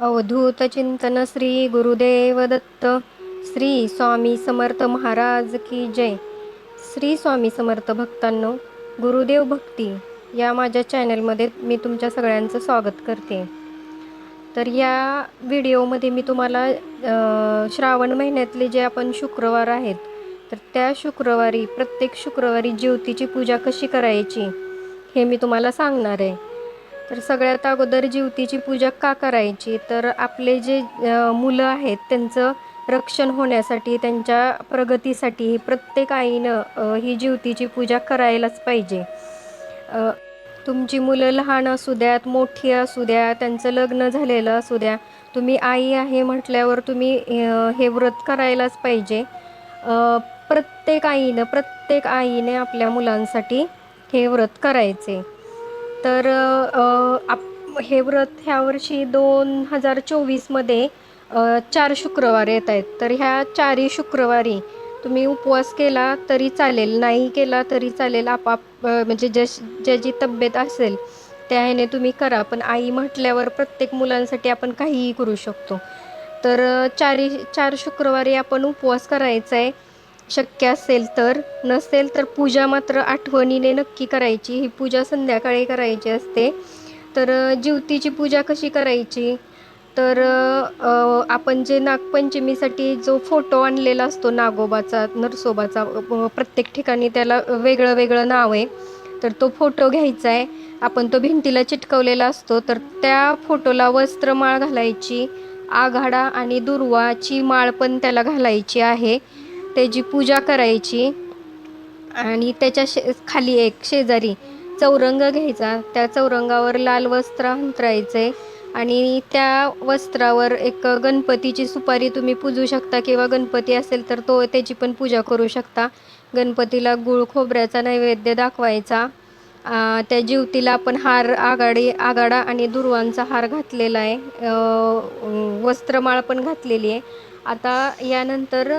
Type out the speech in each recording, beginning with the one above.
अवधूत चिंतन श्री गुरुदेव दत्त श्री स्वामी समर्थ महाराज की जय. श्री स्वामी समर्थ भक्तांनो गुरुदेव भक्ती या माझ्या चॅनलमध्ये मी तुमच्या सगळ्यांचं स्वागत करते. तर या व्हिडिओमध्ये मी तुम्हाला श्रावण महिन्यातले जे आपण शुक्रवार आहेत तर त्या शुक्रवारी प्रत्येक शुक्रवारी ज्योतीची पूजा कशी करायची हे मी तुम्हाला सांगणार आहे. तर सगळ्यात अगोदर जीवतीची पूजा का करायची? तर आपले जे मुलं आहेत त्यांचं रक्षण होण्यासाठी त्यांच्या प्रगतीसाठी प्रत्येक आईनं ही जीवतीची पूजा करायलाच पाहिजे. तुमची मुलं लहान असू द्यात मोठी असू द्या त्यांचं लग्न झालेलं असू द्या तुम्ही आई आहे म्हटल्यावर तुम्ही हे व्रत करायलाच पाहिजे. प्रत्येक आईनं प्रत्येक आईने आपल्या मुलांसाठी हे व्रत करायचे. तर आप हे व्रत ह्या वर्षी दोन हजार चोवीसमध्ये चार शुक्रवार येत आहेत. तर ह्या चारही शुक्रवारी तुम्ही उपवास केला तरी चालेल नाही केला तरी चालेल आपाप म्हणजे जश ज्याची तब्येत असेल त्या ह्याने तुम्ही करा. पण आई म्हटल्यावर प्रत्येक मुलांसाठी आपण काहीही करू शकतो. तर चारी चार शुक्रवारी आपण उपवास करायचा आहे शक्य असेल तर नसेल तर पूजा मात्र आठवणीने नक्की करायची. ही पूजा संध्याकाळी करायची असते. तर ज्योतीची पूजा कशी करायची? तर आपण जे नागपंचमीसाठी जो फोटो आणलेला असतो नागोबाचा नरसोबाचा प्रत्येक ठिकाणी त्याला वेगळं वेगळं नाव आहे. तर तो फोटो घ्यायचा आहे. आपण तो भिंतीला चिटकवलेला असतो. तर त्या फोटोला वस्त्रमाळ घालायची. आघाडा आणि दुर्वाची माळ पण त्याला घालायची आहे. त्याची पूजा करायची आणि त्याच्या शे खाली एक शेजारी चौरंग घ्यायचा. त्या चौरंगावर लाल वस्त्र अंतरायचे आणि त्या वस्त्रावर एक गणपतीची सुपारी तुम्ही पूजू शकता किंवा गणपती असेल तर तो त्याची पण पूजा करू शकता. गणपतीला गुळ खोबऱ्याचा नैवेद्य दाखवायचा. त्या जीवतीला आपण हार आघाडी आघाडा आणि दुर्वांचा हार घातलेला आहे. वस्त्रमाळ पण घातलेली आहे. आता यानंतर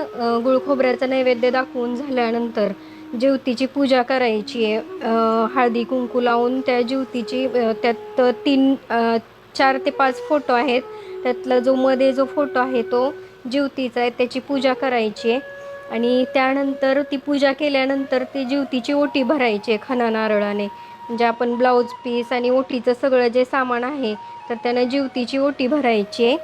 गुळखोबऱ्याचा नैवेद्य दाखवून झाल्यानंतर ज्योतीची पूजा करायची आहे. हळदी कुंकू लावून त्या ज्योतीची त्यात तीन चार ते पाच फोटो आहेत. त्यातला जो मध्ये जो फोटो आहे तो ज्योतीचा आहे त्याची पूजा करायची आहे. आणि त्यानंतर ती पूजा केल्यानंतर ती ज्योतीची ओटी भरायची आहे खना नारळाने म्हणजे आपण ब्लाऊज पीस आणि ओटीचं सगळं जे सामान आहे तर त्यानं ज्योतीची ओटी भरायची आहे.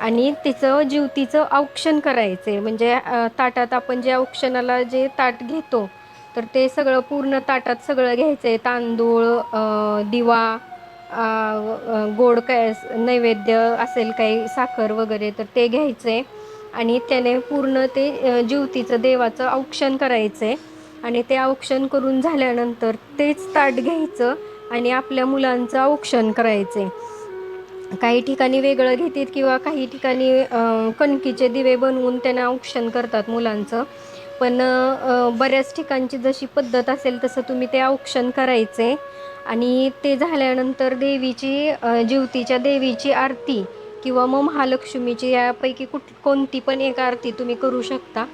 आणि तिचं जीवतीचं औक्षण करायचं आहे म्हणजे ताटात आपण जे औक्षणाला जे ताट घेतो तर ते सगळं पूर्ण ताटात सगळं घ्यायचं आहे तांदूळ दिवा गोड काय नैवेद्य असेल काही साखर वगैरे तर ते घ्यायचं आहे आणि त्याने पूर्ण ते ज्योतीचं देवाचं औक्षण करायचं आहे आणि ते औक्षण करून झाल्यानंतर तेच ताट घ्यायचं आणि आपल्या मुलांचं औक्षण करायचं आहे काही ठिकाणी वेगळं घेतात किंवा काही ठिकाणी कणकीचे दिवे बनवून त्यांना औक्षण करतात मुलांचं. पण बऱ्याच ठिकाणची जशी पद्धत असेल तसं तुम्ही ते औक्षण करायचे. आणि ते झाल्यानंतर देवीची ज्योतीच्या देवीची आरती किंवा मग महालक्ष्मीची यापैकी कुठ कोणती पण एक आरती तुम्ही करू शकता.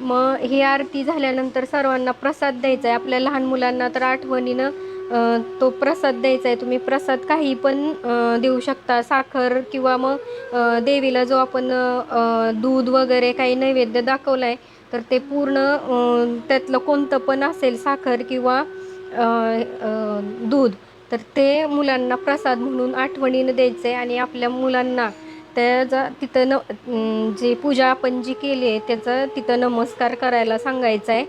मग ही आरती झाल्यानंतर सर्वांना प्रसाद द्यायचा आहे. आपल्या लहान मुलांना तर आठवणीनं तो प्रसाद द्यायचा आहे. तुम्ही प्रसाद काही पण देऊ शकता. साखर किंवा मग देवीला जो आपण दूध वगैरे काही नैवेद्य दाखवला आहे तर ते पूर्ण त्यातलं कोणतं पण असेल साखर किंवा दूध तर ते मुलांना प्रसाद म्हणून आठवणीनं द्यायचं आहे आणि आपल्या मुलांना त्याचा तिथं न जे पूजा आपण जी केली आहे त्याचा तिथं नमस्कार करायला सांगायचं आहे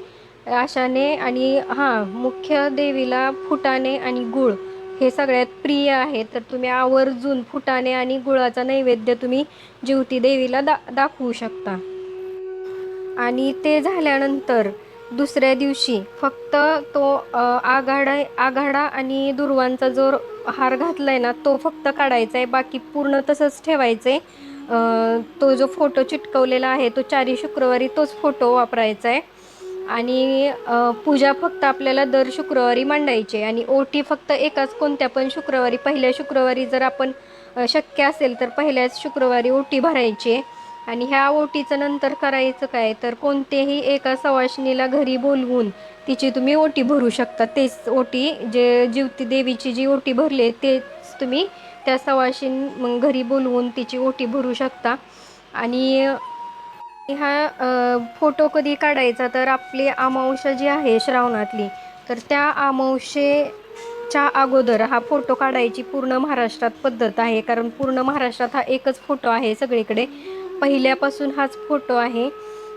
अशाने आणि हां मुख्य देवीला फुटाणे आणि गुळ हे सगळ्यात प्रिय आहे. तर तुम्ही आवर्जून फुटाणे आणि गुळाचा नैवेद्य तुम्ही ज्योती देवीला दा दाखवू शकता. आणि ते झाल्यानंतर दुसऱ्या दिवशी फक्त तो आघाडा आघाडा आणि दुर्वांचा जो हार घातला आहे ना तो फक्त काढायचा आहे बाकी पूर्ण तसंच ठेवायचं आहे तो जो फोटो चिटकवलेला आहे तो चारी शुक्रवारी तोच फोटो वापरायचा आहे आणि पूजा फक्त आपल्याला दर शुक्रवारी मांडायची आणि ओटी फक्त एकाच कोणत्या पण शुक्रवारी पहिल्या शुक्रवारी जर आपण शक्य असेल तर पहिल्याच शुक्रवारी ओटी भरायची. आहे आणि ह्या ओटीचं नंतर करायचं काय? तर कोणतेही एका सवाशिनीला घरी बोलवून तिची तुम्ही ओटी भरू शकता. तेच ओटी जे जीवती देवीची जी ओटी भरली तेच तुम्ही त्या सवाशीन मग घरी बोलवून तिची ओटी भरू शकता. आणि हा फोटो कधी काढायचा तर आपली अमावस्या जी आहे श्रावणातली तर त्या अमावशेच्या अगोदर हा फोटो काढायची पूर्ण महाराष्ट्रात पद्धत आहे. कारण पूर्ण महाराष्ट्रात हा एकच फोटो आहे सगळीकडे. पहिल्यापासून हाच फोटो आहे.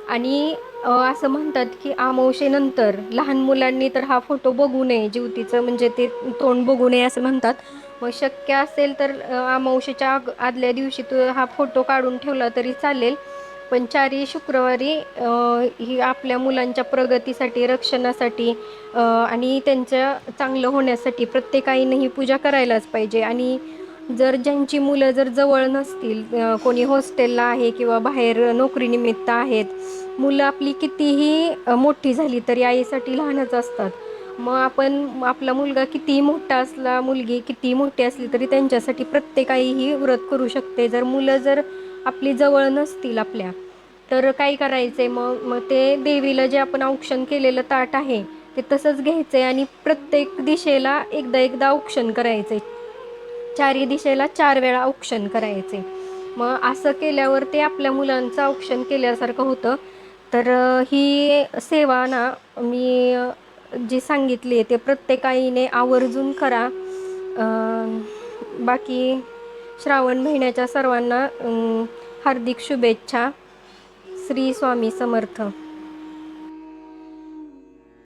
आणि असं म्हणतात की अमावशेनंतर लहान मुलांनी तर हा फोटो बघू नये. जीवतीचं म्हणजे ते तोंड बघू नये असं म्हणतात. मग शक्य असेल तर अमावशेच्या आग आदल्या दिवशी तो हा फोटो काढून ठेवला तरी चालेल. पण चारही शुक्रवारी ही आपल्या मुलांच्या प्रगतीसाठी रक्षणासाठी आणि त्यांच्या चांगलं होण्यासाठी प्रत्येकाईनं ही पूजा करायलाच पाहिजे. आणि जर ज्यांची मुलं जर जवळ नसतील कोणी हॉस्टेलला आहे किंवा बाहेर नोकरीनिमित्त आहेत मुलं आपली कितीही मोठी झाली तरी आईसाठी लहानच असतात. मग आपण आपला मुलगा कितीही मोठा असला मुलगी कितीही मोठी असली तरी त्यांच्यासाठी प्रत्येक आई ही व्रत करू शकते. जर मुलं जर आपली जवळ नसतील आपल्या. तर काय करायचं आहे मग? मग ते देवीला जे आपण औक्षण केलेलं ताट आहे ते तसंच घ्यायचं आहे आणि प्रत्येक दिशेला एकदा एकदा औक्षण करायचं आहे चारही दिशेला चार वेळा औक्षण करायचे मग असं केल्यावर ते आपल्या मुलांचं औक्षण केल्यासारखं होतं. तर ही सेवा ना मी जी सांगितली आहे ते प्रत्येक आईने आवर्जून करा. बाकी श्रावण महिन्याच्या सर्वांना हार्दिक शुभेच्छा. श्री स्वामी समर्थ.